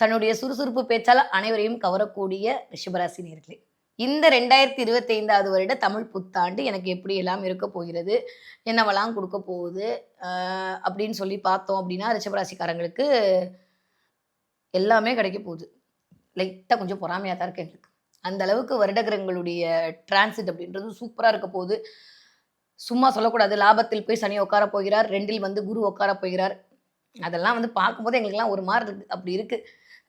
தன்னுடைய சுறுசுறுப்பு பேச்சால் அனைவரையும் கவரக்கூடிய ரிஷபராசி நேர்களே. இந்த ரெண்டாயிரத்தி இருபத்தி ஐந்தாவது வருட தமிழ் புத்தாண்டு எனக்கு எப்படி எல்லாம் இருக்க போகிறது என்னவெல்லாம் கொடுக்க போகுது அப்படின்னு சொல்லி பார்த்தோம் அப்படின்னா ரிஷபராசிக்காரங்களுக்கு எல்லாமே கிடைக்க போகுது. லைட்டாக கொஞ்சம் பொறாமையாக தான் இருக்கு எங்களுக்கு. அந்த அளவுக்கு வருடகிரகங்களுடைய டிரான்சிட் அப்படின்றது சூப்பராக இருக்க போகுது. சும்மா சொல்லக்கூடாது லாபத்தில் போய் சனி உட்கார போகிறார் ரெண்டில் வந்து குரு உட்கார போகிறார். அதெல்லாம் வந்து பார்க்கும்போது எங்களுக்கெல்லாம் ஒரு மாதிரி இருக்கு அப்படி இருக்குது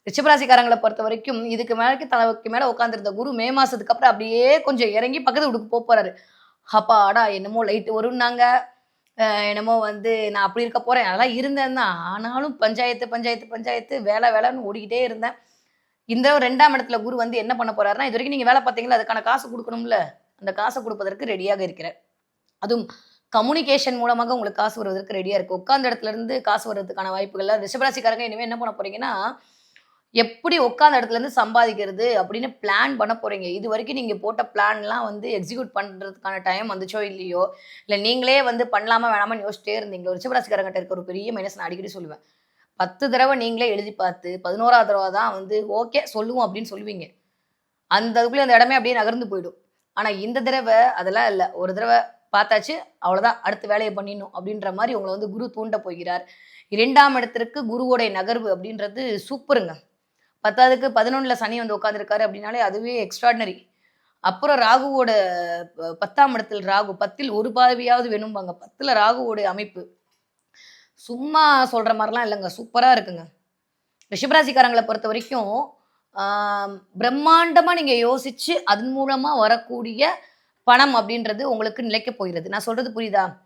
ரிஷபராசிக்காரங்களை பொறுத்த வரைக்கும் இதுக்கு மேலே தலைவுக்கு மேலே உட்காந்துருந்த குரு மே மாதத்துக்கு அப்புறம் அப்படியே கொஞ்சம் இறங்கி பக்கத்து வீட்டுக்கு போக போறாரு. அப்பாடா என்னமோ லைட்டு வரும்னாங்க என்னமோ வந்து நான் அப்படி இருக்க போகிறேன் அதெல்லாம் இருந்தேன் தான். ஆனாலும் பஞ்சாயத்து பஞ்சாயத்து பஞ்சாயத்து வேலை வேலைன்னு ஓடிக்கிட்டே இருந்தேன். இந்த ரெண்டாம் இடத்துல குரு வந்து என்ன பண்ண போகிறாருன்னா இது வரைக்கும் நீங்கள் வேலை பார்த்தீங்களா? அதுக்கான காசு கொடுக்கணும்ல? அந்த காசை கொடுப்பதற்கு ரெடியாக இருக்கிறேன். அதுவும் கம்யூனிகேஷன் மூலமாக உங்களுக்கு காசு வருவதற்கு ரெடியாக இருக்குது உட்காந்த இடத்துல இருந்து காசு வர்றதுக்கான வாய்ப்புகள்லாம் ரிஷபராசிக்காரங்க இனிமே என்ன பண்ண போறீங்கன்னா எப்படி உட்காந்த இடத்துல இருந்து சம்பாதிக்கிறது அப்படின்னு பிளான் பண்ண போறீங்க. இது வரைக்கும் நீங்க போட்ட பிளான்லாம் வந்து எக்ஸிக்யூட் பண்றதுக்கான டைம் வந்துச்சோ இல்லையோ? இல்லை நீங்களே வந்து பண்ணலாமா வேணாமான்னு யோசிச்சிட்டே இருந்தீங்க. ஒரு சிவராசிக்காரங்கிட்ட இருக்க ஒரு பெரிய மைனஸ் நான் அடிக்கடி சொல்லுவேன். பத்து தடவை நீங்களே எழுதி பார்த்து பதினோராவது தடவை தான் வந்து ஓகே சொல்லுவோம் அப்படின்னு சொல்லுவீங்க. அந்த அதுக்குள்ளே அந்த இடமே அப்படியே நகர்ந்து போயிடும். ஆனால் இந்த தடவை அதெல்லாம் இல்லை. ஒரு தடவை பார்த்தாச்சு அவ்வளோதான் அடுத்த வேலையை பண்ணிடணும் அப்படின்ற மாதிரி உங்களை வந்து குரு தூண்ட போகிறார். இரண்டாம் இடத்திற்கு குருவோடைய நகர்வு அப்படின்றது சூப்பருங்க. பத்தாவதுக்கு பதினொன்றில் சனி வந்து உட்காந்துருக்காரு அப்படின்னாலே அதுவே எக்ஸ்ட்ராடினரி அப்புறம் ராகுவோட ப- பத்தாம் இடத்தில் ராகு பத்தில் ஒரு பாதவியாவது வேணும்பாங்க. பத்தில் ராகுவோட அமைப்பு. சும்மா சொல்கிற மாதிரிலாம் இல்லைங்க. சூப்பராக இருக்குங்க. ரிஷபராசிக்காரங்களை பொறுத்த வரைக்கும் பிரம்மாண்டமாக நீங்கள் யோசித்து யோசிச்சு அதன் மூலமாக வரக்கூடிய பணம் அப்படின்றது உங்களுக்கு நிலைக்க போகிறது. நான் சொல்கிறது புரியுதா?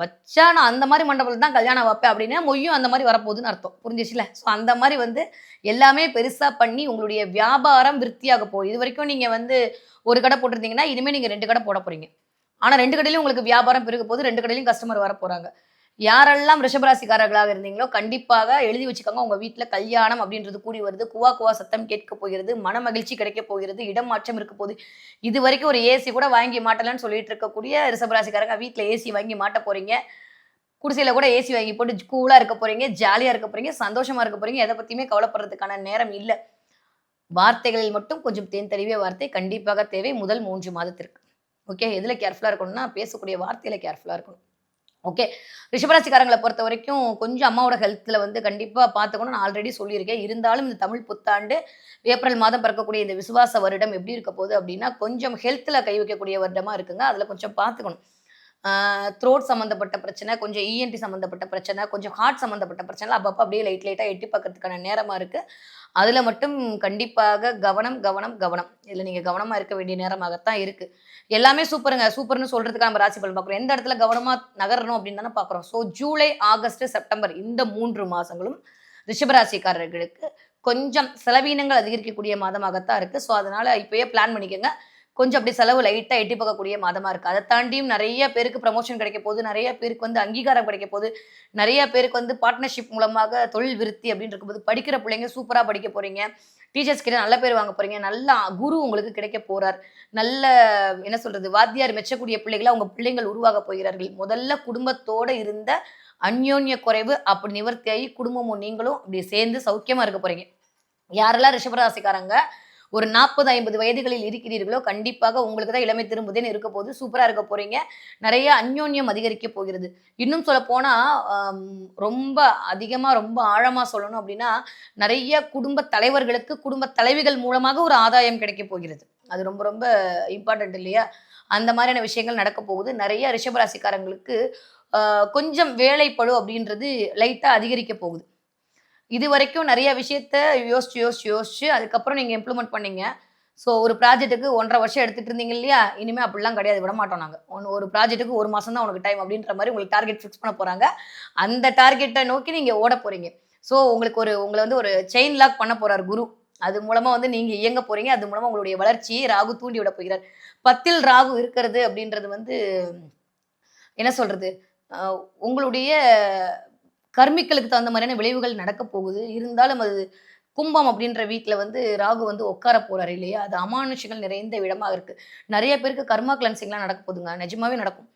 வச்சா நான் அந்த மாதிரி மண்டபத்தில் தான் கல்யாணம் வைப்பேன் அப்படின்னா மொய்யும் அந்த மாதிரி வரப்போகுதுன்னு அர்த்தம். புரிஞ்சிச்சுல? ஸோ அந்த மாதிரி வந்து எல்லாமே பெருசாக பண்ணி உங்களுடைய வியாபாரம் விருத்தியாக போகுது. இது வரைக்கும் நீங்கள் வந்து ஒரு கடை போட்டிருந்தீங்கன்னா இனிமேல் நீங்கள் ரெண்டு கடை போட போகிறீங்க ஆனால் ரெண்டு கடையிலும் உங்களுக்கு வியாபாரம் பெருக போது ரெண்டு கடையிலையும் கஸ்டமர் வர போகிறாங்க யாரெல்லாம் ரிஷபராசிக்காரர்களாக இருந்தீங்களோ கண்டிப்பாக எழுதி வச்சுக்கோங்க. உங்கள் வீட்டில் கல்யாணம் அப்படின்றது கூடி வருது. குவா குவா சத்தம் கேட்க போகிறது. மன மகிழ்ச்சி கிடைக்க போகிறது. இடம் மாற்றம் இருக்க போகுது இது வரைக்கும் ஒரு ஏசி கூட வாங்கி மாட்டலன்னு சொல்லிட்டு இருக்கக்கூடிய ரிஷபராசிக்காரங்க வீட்டில் ஏசி வாங்கி மாட்ட போறீங்க. குடிசையில கூட ஏசி வாங்கி போட்டு கூலா இருக்க போறீங்க. ஜாலியா இருக்க போறீங்க. சந்தோஷமா இருக்க போறீங்க. எதை பத்தியுமே கவலைப்படுறதுக்கான நேரம் இல்லை. வார்த்தைகளில் மட்டும் கொஞ்சம் தேன் தழுவிய வார்த்தை கண்டிப்பாக தேவை. முதல் மூன்று மாதத்திற்கு. ஓகே எதுல கேர்ஃபுல்லா இருக்கணும்னா பேசக்கூடிய வார்த்தையில கேர்ஃபுல்லா இருக்கணும். ஓகே ரிஷபராசிக்காரங்களை பொறுத்த வரைக்கும் கொஞ்சம் அம்மாவோட ஹெல்த்தில் வந்து கண்டிப்பாக பார்த்துக்கணும் நான் ஆல்ரெடி சொல்லியிருக்கேன். இருந்தாலும் இந்த தமிழ் புத்தாண்டு ஏப்ரல் மாதம் பிறக்கக்கூடிய இந்த விசுவாச வருடம் எப்படி இருக்க போகுது அப்படின்னா கொஞ்சம் ஹெல்த்தில் கை வைக்கக்கூடிய வருடமாக இருக்குங்க. அதில் கொஞ்சம் பார்த்துக்கணும். த்ரோட் சம்மந்தப்பட்ட பிரச்சனை கொஞ்சம் இஎன்டி சம்மந்தப்பட்ட பிரச்சனை கொஞ்சம் ஹார்ட் சம்மந்தப்பட்ட பிரச்சனை அப்பப்போ அப்படியே லைட் லைட்டாக எட்டி பார்க்கறதுக்கான நேரமாக இருக்குது அதில் மட்டும் கண்டிப்பாக கவனம் கவனம் கவனம். இதில் நீங்கள் கவனமாக இருக்க வேண்டிய நேரமாகத்தான் இருக்குது எல்லாமே சூப்பருங்க. சூப்பர்னு சொல்கிறதுக்கு நம்ம ராசி பலன் பார்க்குறோம். எந்த இடத்துல கவனமாக நகரணும் அப்படின்னு தானே பார்க்குறோம். ஸோ ஜூலை ஆகஸ்ட் செப்டம்பர் இந்த மூன்று மாதங்களும் ரிஷபராசிக்காரர்களுக்கு கொஞ்சம் செலவீனங்கள் அதிகரிக்கக்கூடிய மாதமாகத்தான் இருக்குது ஸோ அதனால் இப்போயே பிளான் பண்ணிக்கோங்க. கொஞ்சம் அப்படி செலவு லைட்டாக எட்டி பார்க்கக்கூடிய மாதமா இருக்கு. அதை தாண்டியும் நிறைய பேருக்கு ப்ரமோஷன் கிடைக்க போகுது. நிறைய பேருக்கு வந்து அங்கீகாரம் கிடைக்க போகுது. நிறைய பேருக்கு வந்து பார்ட்னர்ஷிப் மூலமாக தொழில் விருத்தி அப்படின்னு இருக்கும்போது படிக்கிற பிள்ளைங்க சூப்பராக படிக்க போறீங்க. டீச்சர்ஸ் கிட்ட நல்ல பேர் வாங்க போறீங்க. நல்ல குரு உங்களுக்கு கிடைக்க போறார். நல்ல என்ன சொல்றது வாத்தியார் மெச்சக்கூடிய பிள்ளைகளை அவங்க பிள்ளைங்கள் உருவாக போகிறார்கள். முதல்ல குடும்பத்தோட இருந்த அந்யோன்ய குறைவு அப்படி நிவர்த்தியாகி குடும்பமும் நீங்களும் அப்படி சேர்ந்து சௌக்கியமா இருக்க போறீங்க. யாரெல்லாம் ரிஷபராசிக்காரங்க ஒரு நாற்பது ஐம்பது வயதுகளில் இருக்கிறீர்களோ கண்டிப்பாக உங்களுக்கு தான் இளமை திரும்புதேன்னு இருக்க போது சூப்பரா இருக்க போறீங்க. நிறைய அந்யோன்யம் அதிகரிக்க போகிறது. இன்னும் சொல்ல போனா ரொம்ப அதிகமா ரொம்ப ஆழமா சொல்லணும் அப்படின்னா நிறைய குடும்ப தலைவர்களுக்கு குடும்ப தலைவிகள் மூலமாக ஒரு ஆதாயம் கிடைக்க போகிறது. அது ரொம்ப ரொம்ப இம்பார்ட்டன்ட் இல்லையா? அந்த மாதிரியான விஷயங்கள் நடக்க போகுது. நிறைய ரிஷபராசிக்காரங்களுக்கு கொஞ்சம் வேலைப்பழு அப்படின்றது லைட்டாக அதிகரிக்க போகுது. இது வரைக்கும் நிறைய விஷயத்த யோசிச்சு யோசிச்சு யோசிச்சு அதுக்கப்புறம் நீங்கள் இம்ப்ளிமெண்ட் பண்ணீங்க. ஸோ ஒரு ப்ராஜெக்ட்டுக்கு ஒன்றரை வருஷம் எடுத்துட்டு இருந்தீங்க இல்லையா? இனிமே அப்படிலாம் கிடையாது விட மாட்டோம் நாங்கள் ஒன்று ஒரு ப்ராஜெக்ட்டுக்கு ஒரு மாதம் தான் உனக்கு டைம் அப்படின்ற மாதிரி உங்களுக்கு டார்கெட் ஃபிக்ஸ் பண்ண போகிறாங்க அந்த டார்கெட்டை நோக்கி நீங்கள் ஓட போகிறீங்க ஸோ உங்களுக்கு ஒரு உங்களை வந்து ஒரு செயின் லாக் பண்ண போகிறார் குரு. அது மூலமாக வந்து நீங்கள் இயங்க போகிறீங்க அது மூலமாக உங்களுடைய வளர்ச்சியை ராகு தூண்டி விட போகிறார். பத்தில் ராகு இருக்கிறது அப்படின்றது வந்து என்ன சொல்கிறது உங்களுடைய கர்மிக்களுக்கு தகுந்த மாதிரியான விளைவுகள் நடக்க போகுது. இருந்தாலும் அது கும்பம் அப்படின்ற வீட்டில் வந்து ராகு வந்து உட்கார போறாரு இல்லையா? அது அமானுஷங்கள் நிறைந்த இடமா இருக்கு. நிறைய பேருக்கு கர்மா கிளன்சிங்லாம் நடக்க போதுங்க நிஜமாவே நடக்கும்.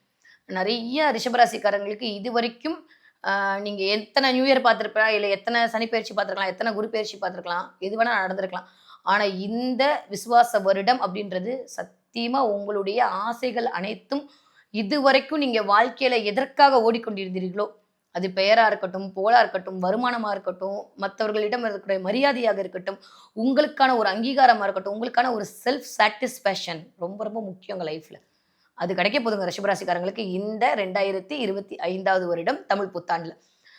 நிறைய ரிஷபராசிக்காரங்களுக்கு இது வரைக்கும் நீங்கள் நீங்க எத்தனை நியூ இயர் பார்த்துருக்கலாம் இல்லை எத்தனை சனி பயிற்சி பார்த்துருக்கலாம் எத்தனை குரு பயிற்சி பார்த்துருக்கலாம் எது வேணா நடந்திருக்கலாம். ஆனா இந்த விசுவாச வருடம் அப்படின்றது சத்தியமா உங்களுடைய ஆசைகள் அனைத்தும் இதுவரைக்கும் நீங்க வாழ்க்கையில எதற்காக ஓடிக்கொண்டிருந்தீர்களோ அது பெயரா இருக்கட்டும் போலாக இருக்கட்டும் வருமானமா இருக்கட்டும் மற்றவர்களிடம் இருக்கக்கூடிய மரியாதையாக இருக்கட்டும் உங்களுக்கான ஒரு அங்கீகாரமா இருக்கட்டும் உங்களுக்கான ஒரு செல்ஃப் சாட்டிஸ்ஃபேக்ஷன் ரொம்ப ரொம்ப முக்கியங்க லைஃப்ல அது கிடைக்க போதுங்க ரிஷபராசிக்காரங்களுக்கு இந்த ரெண்டாயிரத்தி இருபத்தி ஐந்தாவது வருடம் தமிழ் புத்தாண்டுல.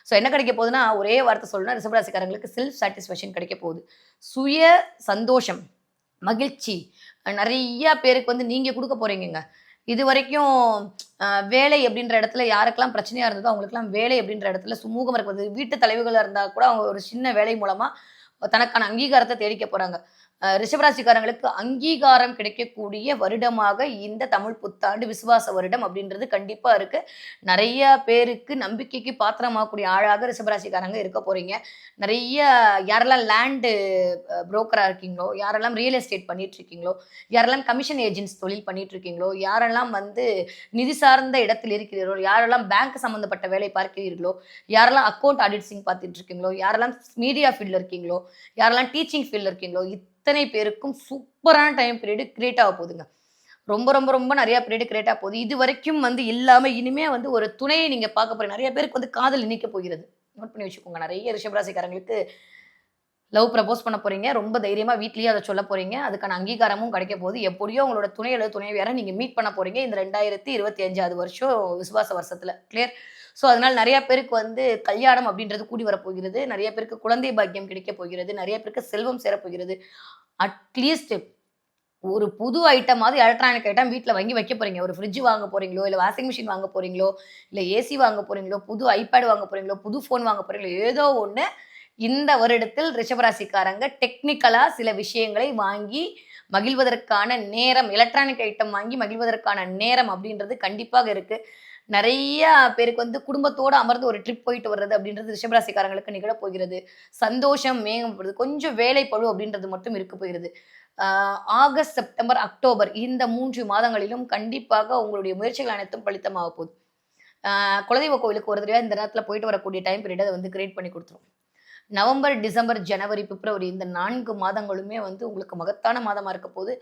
ஸோ என்ன கிடைக்க போகுதுன்னா ஒரே வார்த்தை சொல்லணும்னா ரிஷபராசிக்காரங்களுக்கு செல்ஃப் சாட்டிஸ்ஃபேக்ஷன் கிடைக்க போகுது. சுய சந்தோஷம் மகிழ்ச்சி நிறைய பேருக்கு வந்து நீங்க கொடுக்க போகிறீங்க இது வரைக்கும் அஹ், வேலை அப்படின்ற இடத்துல யாருக்கெல்லாம் பிரச்சனையா இருந்ததோ அவங்களுக்கெல்லாம் வேலை அப்படின்ற இடத்துல சுமூகம் இருக்கிறது. வீட்டு தலைவர்களாக இருந்தால் கூட அவங்க ஒரு சின்ன வேலை மூலமா தனக்கான அங்கீகாரத்தை தேடிக்க போறாங்க. ரிஷபராசிக்காரங்களுக்கு அங்கீகாரம் கிடைக்கக்கூடிய வருடமாக இந்த தமிழ் புத்தாண்டு விசுவாச வருடம் அப்படின்றது கண்டிப்பாக இருக்கு. நிறைய பேருக்கு நம்பிக்கைக்கு பாத்திரமாகக்கூடிய ஆளாக ரிஷபராசிக்காரங்க இருக்க போறீங்க. நிறைய யாரெல்லாம் லேண்டு புரோக்கராக இருக்கீங்களோ யாரெல்லாம் ரியல் எஸ்டேட் பண்ணிட்டு இருக்கீங்களோ யாரெல்லாம் கமிஷன் ஏஜென்ட்ஸ் தொழில் பண்ணிட்டு இருக்கீங்களோ யாரெல்லாம் வந்து நிதி சார்ந்த இடத்தில் இருக்கிறீர்களோ யாரெல்லாம் பேங்க் சம்மந்தப்பட்ட வேலை பார்க்கிறீர்களோ யாரெல்லாம் அக்கௌண்ட் ஆடிட்ஸிங் பார்த்துட்டு இருக்கீங்களோ யாரெல்லாம் மீடியா ஃபீல்டில் இருக்கீங்களோ யாரெல்லாம் டீச்சிங் ஃபீல்டில் இருக்கீங்களோ அத்தனை பேருக்கும் சூப்பரான டைம் பீரியடு கிரியேட் ஆக போகுதுங்க. ரொம்ப ரொம்ப ரொம்ப நிறைய பீரியட் கிரியேட் ஆக போகுது. இது வரைக்கும் வந்து இல்லாம இனிமே வந்து ஒரு துணையை நீங்க பார்க்க போகிறீங்க நிறைய பேருக்கு வந்து காதல் நீக்க போகிறது. நோட் பண்ணி வச்சுக்கோங்க. நிறைய ரிஷபராசிக்காரங்களுக்கு லவ் ப்ரப்போஸ் பண்ண போறீங்க. ரொம்ப தைரியமா வீட்லயே அதை சொல்ல போறீங்க. அதுக்கான அங்கீகாரமும் கிடைக்க போகுது. எப்படியோ உங்களோட துணை அல்லது துணைவியார நீங்க மீட் பண்ண போறீங்க. இந்த ரெண்டாயிரத்தி இருபத்தி அஞ்சாவது வருஷம் விசுவாச வருஷத்துல. கிளியர் ஸோ அதனால நிறைய பேருக்கு வந்து கல்யாணம் அப்படின்றது கூடி வரப்போகிறது நிறைய பேருக்கு குழந்தை பாக்கியம் கிடைக்க போகிறது. நிறைய பேருக்கு செல்வம் சேரப்போகிறது அட்லீஸ்ட் ஒரு புது ஐட்டமாவது எலக்ட்ரானிக் ஐட்டம் வீட்டில் வாங்கி வைக்க போறீங்க. ஒரு ஃப்ரிட்ஜ் வாங்க போறீங்களோ இல்லை வாஷிங் மிஷின் வாங்க போறீங்களோ இல்லை ஏசி வாங்க போறீங்களோ புது ஐபேட் வாங்க போறீங்களோ புது ஃபோன் வாங்க போறீங்களோ ஏதோ ஒன்று இந்த வருடத்தில் ரிஷபராசிக்காரங்க டெக்னிக்கலா சில விஷயங்களை வாங்கி மகிழ்வதற்கான நேரம் எலக்ட்ரானிக் ஐட்டம் வாங்கி மகிழ்வதற்கான நேரம் அப்படின்றது கண்டிப்பாக இருக்கு. நிறைய பேருக்கு வந்து குடும்பத்தோடு அமர்ந்து ஒரு ட்ரிப் போயிட்டு வர்றது அப்படின்றது ரிஷபராசிக்காரங்களுக்கு நிகழப்போகிறது சந்தோஷம் மேம்படுது கொஞ்சம் வேலை பழு அப்படின்றது மட்டும் இருக்க போகிறது. ஆகஸ்ட் செப்டம்பர் அக்டோபர் இந்த மூன்று மாதங்களிலும் கண்டிப்பாக உங்களுடைய முயற்சிகள் அனைத்தும் பலித்தமாக போகுது. குலதெய்வ கோவிலுக்கு ஒரு தடவை இந்த நேரத்தில் போயிட்டு வரக்கூடிய டைம் பீரியட் அதை வந்து கிரியேட் பண்ணி கொடுத்துரும். நவம்பர் டிசம்பர் ஜனவரி பிப்ரவரி இந்த நான்கு மாதங்களுமே வந்து உங்களுக்கு மகத்தான மாதமாக இருக்க போது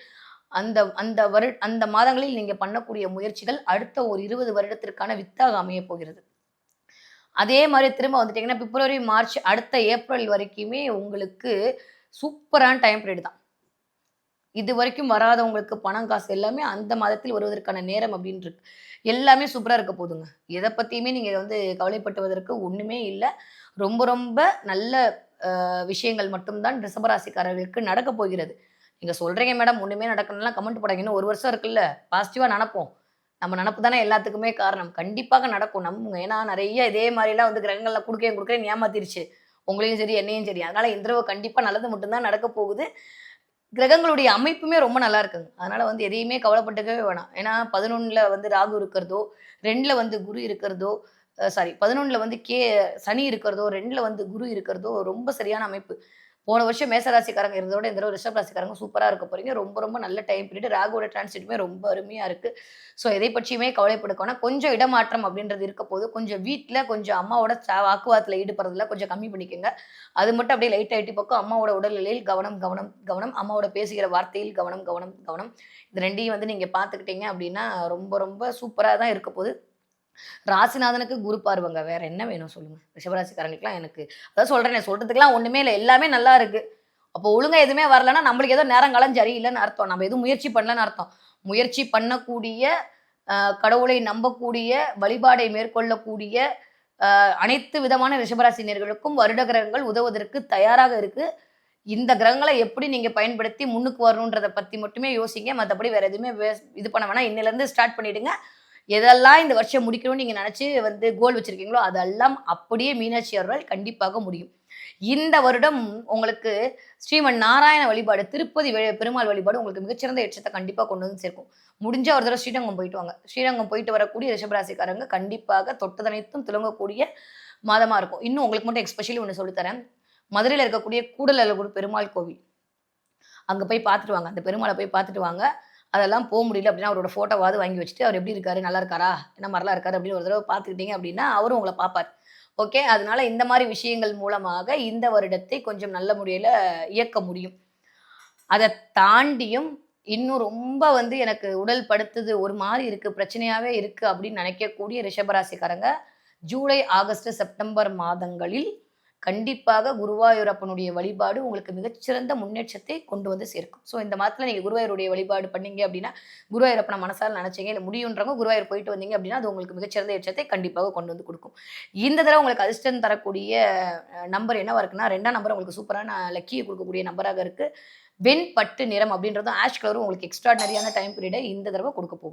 அந்த அந்த வரு அந்த மாதங்களில் நீங்கள் பண்ணக்கூடிய முயற்சிகள் அடுத்த ஒரு இருபது வருடத்திற்கான வித்தாக அமைய போகிறது. அதே மாதிரி திரும்ப வந்துட்டீங்கன்னா பிப்ரவரி மார்ச் அடுத்த ஏப்ரல் வரைக்குமே உங்களுக்கு சூப்பரான டைம் பீரியட் தான். இது வரைக்கும் வராதவங்களுக்கு பணம் காசு எல்லாமே அந்த மாதத்தில் வருவதற்கான நேரம் அப்படின்னு இருக்கு. எல்லாமே சூப்பராக இருக்க போதுங்க. எதை பற்றியுமே நீங்கள் வந்து கவலைப்பட்டுவதற்கு ஒன்றுமே இல்லை. ரொம்ப ரொம்ப நல்ல விஷயங்கள் மட்டும்தான் ரிஷபராசிக்காரர்களுக்கு நடக்க போகிறது. நீங்கள் சொல்கிறீங்க மேடம் ஒன்றுமே நடக்கணும்லாம் கமெண்ட் போடாங்க இன்னும் ஒரு வருஷம் இருக்குல்ல. பாசிட்டிவாக நினப்போம். நம்ம நினப்பு தானே எல்லாத்துக்குமே காரணம். கண்டிப்பாக நடக்கும். நம்புங்க. ஏன்னா நிறைய இதே மாதிரிலாம் வந்து கிரகங்களில் கொடுக்கேன் கொடுக்குறேன் ஏமாத்திருச்சு உங்களையும் சரி என்னையும் சரி. அதனால் இந்த தடவை கண்டிப்பாக நல்லது மட்டும்தான் நடக்க போகுது. கிரகங்களுடைய அமைப்புமே ரொம்ப நல்லா இருக்குங்க. அதனால வந்து எதையுமே கவலைப்பட்டுக்கவே வேணாம். ஏன்னா பதினொன்றில் வந்து ராகு இருக்கிறதோ ரெண்டில் வந்து குரு இருக்கிறதோ சாரி பதினொன்றில் வந்து கே சனி இருக்கிறதோ ரெண்டில் வந்து குரு இருக்கிறதோ ரொம்ப சரியான அமைப்பு. போன வருஷம் மேசராசிக்காரங்க இருந்ததோட இந்த தடவை ரிஷப் ராசிக்காரங்க சூப்பராக இருக்க போறீங்க. ரொம்ப ரொம்ப நல்ல டைம் பீரியட் ராகுவோட டிரான்ஸ்லேட்டுமே ரொம்ப அருமையாக இருக்கு. ஸோ எதை பற்றியுமே கவலைப்படுக்கணும் கொஞ்சம் இடமாற்றம் அப்படின்றது இருக்க போது கொஞ்சம் வீட்டில் கொஞ்சம் அம்மாவோட சா- வாக்குவாதத்தில் ஈடுபடுறதுல கொஞ்சம் கம்மி பண்ணிக்கோங்க. அது மட்டும் அப்படியே லைட் ஆகிட்டு பக்கம் அம்மாவோட உடல்நிலையில் கவனம் கவனம் கவனம் அம்மாவோட பேசுகிற வார்த்தையில் கவனம் கவனம் கவனம். இது ரெண்டையும் வந்து நீங்கள் பார்த்துக்கிட்டீங்க அப்படின்னா ரொம்ப ரொம்ப சூப்பராக தான் இருக்க போகுது. ராசிநாதனுக்கு குரு பார்வங்க. வேற என்ன வேணும் சொல்லுங்க. ரிஷபராசிக்காரங்களுக்குலாம் எனக்கு அதான் சொல்றேன் சொல்றதுக்குலாம் ஒண்ணுமே இல்லை. எல்லாமே நல்லா இருக்கு. அப்போ ஒழுங்கா எதுவுமே வரலன்னா நம்மளுக்கு ஏதோ நேரங்காலம் சரியில்லைன்னு அர்த்தம். நம்ம எதுவும் முயற்சி பண்ணலன்னு அர்த்தம். முயற்சி பண்ணக்கூடிய கடவுளை நம்பக்கூடிய வழிபாடை மேற்கொள்ளக்கூடிய அனைத்து விதமான ரிஷபராசினியர்களுக்கும் வருட கிரகங்கள் உதவுவதற்கு தயாராக இருக்கு. இந்த கிரகங்களை எப்படி நீங்க பயன்படுத்தி முன்னுக்கு வரணுன்றதை பத்தி மட்டுமே யோசிங்க. மற்றபடி வேற எதுவுமே வே- இது பண்ண வேணாம். இன்னிலேருந்து ஸ்டார்ட் பண்ணிடுங்க. எதெல்லாம் இந்த வருஷம் முடிக்கணும்னு நீங்க நினைச்சு வந்து கோல் வச்சிருக்கீங்களோ அதெல்லாம் அப்படியே மீனாட்சி அவர்கள் கண்டிப்பாக முடியும். இந்த வருடம் உங்களுக்கு ஸ்ரீமன் நாராயண வழிபாடு திருப்பதி பெருமாள் வழிபாடு உங்களுக்கு மிகச்சிறந்த எச்சத்தை கண்டிப்பாக கொண்டு வந்து சேர்க்கும். முடிஞ்ச ஒரு தடவை ஸ்ரீரங்கம் போயிட்டு வாங்க. ஸ்ரீரங்கம் போயிட்டு வரக்கூடிய ரிஷபராசிக்காரங்க கண்டிப்பாக தொட்டதனைத்தும் துலங்கக்கூடிய மாதமா இருக்கும். இன்னும் உங்களுக்கு மட்டும் எக்ஸ்பெஷலி ஒன்று சொல்லித்தரேன் மதுரையில் இருக்கக்கூடிய கூடலூர் பெருமாள் கோவில். அங்கே போய் பார்த்துட்டு வாங்க. அந்த பெருமாளை போய் பார்த்துட்டு வாங்க. அதெல்லாம் போக முடியல அப்படின்னா அவரோட ஃபோட்டோவாவது வாங்கி வச்சுட்டு அவர் எப்படி இருக்காரு நல்லா இருக்காரா என்ன மாதிரிலாம் இருக்காரு அப்படின்னு ஒரு தடவை பார்த்துக்கிட்டீங்க அப்படின்னா அவரும் உங்களை பார்ப்பார். ஓகே? அதனால இந்த மாதிரி விஷயங்கள் மூலமாக இந்த வருடத்தை கொஞ்சம் நல்ல முறையில் இயக்க முடியும். அதை தாண்டியும் இன்னும் ரொம்ப வந்து எனக்கு உடல் படுத்துது ஒரு மாதிரி இருக்குது பிரச்சனையாகவே இருக்குது அப்படின்னு நினைக்கக்கூடிய ரிஷபராசிக்காரங்க ஜூலை ஆகஸ்ட் செப்டம்பர் மாதங்களில் கண்டிப்பாக குருவாயூரப்பனுடைய வழிபாடு உங்களுக்கு மிகச்சிறந்த முன்னேற்றத்தை கொண்டு வந்து சேர்க்கும். ஸோ இந்த மாதத்தில் நீங்கள் குருவாயூருடைய வழிபாடு பண்ணீங்க அப்படின்னா குருவாயூரப்பனை மனசால் நினச்சிங்க இல்லை முடியுன்றவங்க குருவாயூர் போயிட்டு வந்தீங்க அப்படின்னா அது உங்களுக்கு மிகச்சிறந்த ஏற்றத்தை கண்டிப்பாக கொண்டு வந்து கொடுக்கும். இந்த தடவை உங்களுக்கு அதிர்ஷ்டம் தரக்கூடிய நம்பர் என்னவாக இருக்குன்னா ரெண்டாம் நம்பர் உங்களுக்கு சூப்பரான லக்கியை கொடுக்கக்கூடிய நம்பராக இருக்குது வெண் பட்டு நிறம் அப்படின்றதும் ஆஷ் கலரும் உங்களுக்கு எக்ஸ்ட்ராடனரியான டைம் பீரியடை இந்த தடவை கொடுக்க போகுது.